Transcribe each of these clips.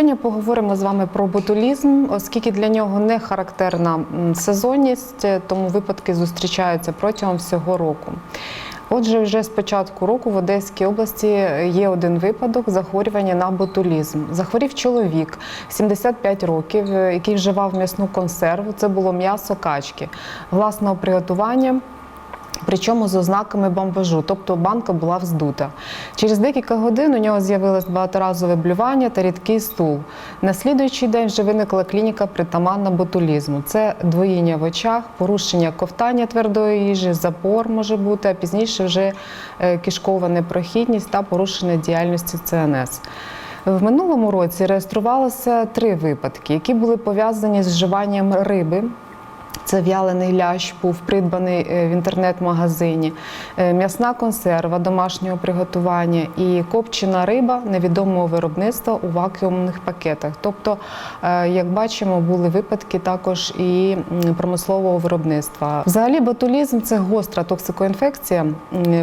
Сьогодні поговоримо з вами про ботулізм, оскільки для нього не характерна сезонність, тому випадки зустрічаються протягом всього року. Отже, вже з початку року в Одеській області є один випадок захворювання на ботулізм. Захворів чоловік 75 років, який вживав м'ясну консерву. Це було м'ясо качки власного приготування. Причому з ознаками бомбажу, тобто банка була вздута. Через декілька годин у нього з'явилось багаторазове блювання та рідкий стул. На слідуючий день вже виникла клініка притаманна ботулізму. Це двоїння в очах, порушення ковтання твердої їжі, запор може бути, а пізніше вже е, кишкова непрохідність та порушення діяльності ЦНС. В минулому році реєструвалося три випадки, які були пов'язані з вживанням риби. Це в'ялений лящ був придбаний е, в інтернет-магазині, е, м'ясна консерва домашнього приготування і копчена риба невідомого виробництва у вакуумних пакетах. Тобто, е, як бачимо, були випадки також і промислового виробництва. Взагалі, ботулізм це гостра токсикоінфекція,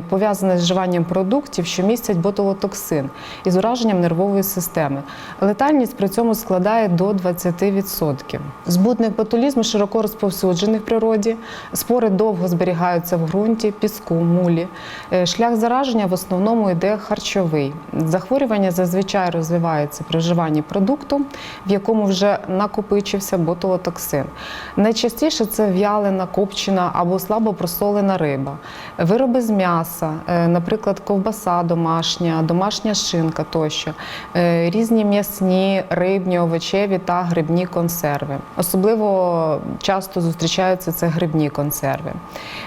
пов'язана з вживанням продуктів, що містять ботулотоксин із ураженням нервової системи. Летальність при цьому складає до 20%. Збутник ботулізму широко розповсюджений в природі. Спори довго зберігаються в ґрунті, піску, мулі. Е, Шлях зараження в основному йде харчовий. Захворювання зазвичай розвивається при вживанні продукту, в якому вже накопичився ботулотоксин. Найчастіше це в'ялена, копчена або слабо просолена риба, вироби з м'яса, е, наприклад, ковбаса домашня, домашня шинка тощо, е, різні м'ясні, рибні, овочеві та грибні консерви. Особливо часто зустрічаються це грибні консерви.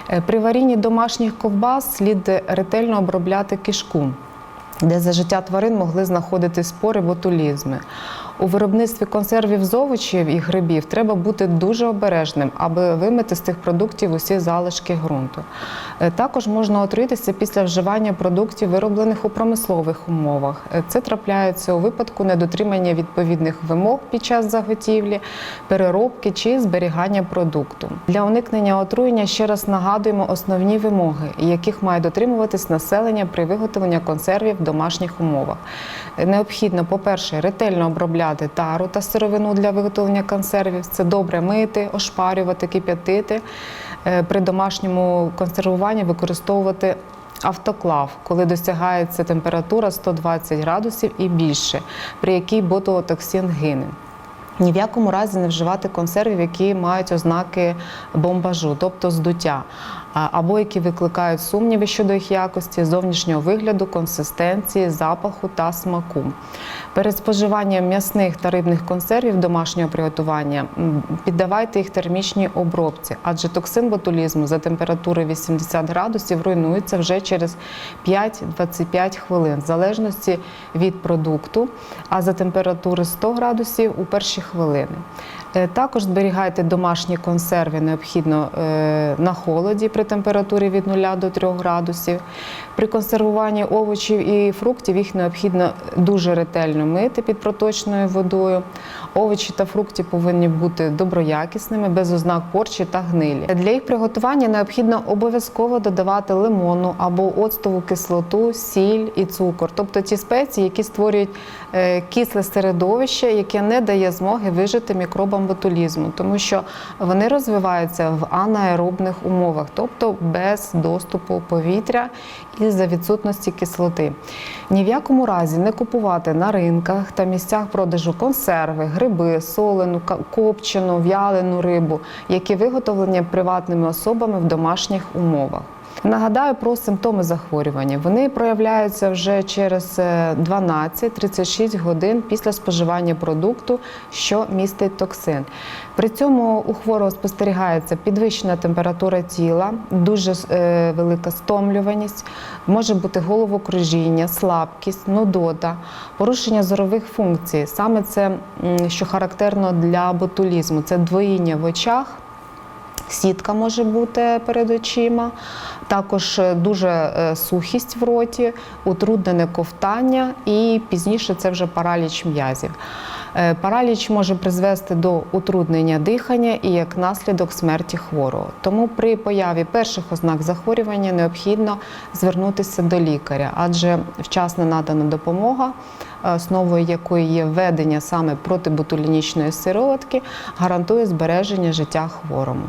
Е, При варінні домашніх ковбас слід ретельно обробляти кишку де за життя тварин могли знаходити спори ботулізми. У виробництві консервів з овочів і грибів треба бути дуже обережним, аби вимити з тих продуктів усі залишки ґрунту. Е, Також можна отруїтися після вживання продуктів, вироблених у промислових умовах. Е, Це трапляється у випадку недотримання відповідних вимог під час заготівлі, переробки чи зберігання продукту. Для уникнення отруєння ще раз нагадуємо основні вимоги, яких має дотримуватись населення при виготовленні консервів в домашніх умовах. Е, Необхідно, по-перше, ретельно обробляти тару та сировину для виготовлення консервів. Це добре мити, ошпарювати, кип'ятити. Е, При домашньому консервуванні використовувати автоклав, коли досягається температура 120 градусів і більше, при якій ботулотоксин гине. Ні в якому разі не вживати консервів, які мають ознаки бомбажу, тобто здуття, або які викликають сумніви щодо їх якості, зовнішнього вигляду, консистенції, запаху та смаку. Перед споживанням м'ясних та рибних консервів домашнього приготування піддавайте їх термічній обробці, адже токсин ботулізму за температури 80 градусів руйнується вже через 5-25 хвилин, в залежності від продукту, а за температури 100 градусів у перші хвилини. Е, Також зберігайте домашні консерви необхідно е, на холоді при температурі від 0 до 3 градусів. При консервуванні овочів і фруктів їх необхідно дуже ретельно мити під проточною водою. Овочі та фрукти повинні бути доброякісними, без ознак порчі та гнилі. Для їх приготування необхідно обов'язково додавати лимонну або оцтову кислоту, сіль і цукор, тобто ті спеції, які створюють е, кисле середовище, яке не дає змоги вижити мікробам ботулізму, тому що вони розвиваються в анаеробних умовах, тобто без доступу повітря і за відсутності кислоти. Ні в якому разі не купувати на ринках та місцях продажу консерви, гриби, солену, копчену, в'ялену рибу, які виготовлені приватними особами в домашніх умовах. Нагадаю про симптоми захворювання. Вони проявляються вже через е, 12-36 годин після споживання продукту, що містить токсин. При цьому у хворого спостерігається підвищена температура тіла, дуже е, велика стомлюваність, може бути головокружіння, слабкість, нудота, порушення зорових функцій. Саме це, що характерно для ботулізму, це двоїння в очах. Сітка може бути перед очима, також е, дуже е, сухість в роті, утруднене ковтання і пізніше це вже параліч м'язів. Е, Параліч може призвести до утруднення дихання і як наслідок смерті хворого. Тому при появі перших ознак захворювання необхідно звернутися до лікаря, адже вчасно надана допомога, основою якої є введення саме протибутулінічної сироватки, гарантує збереження життя хворому.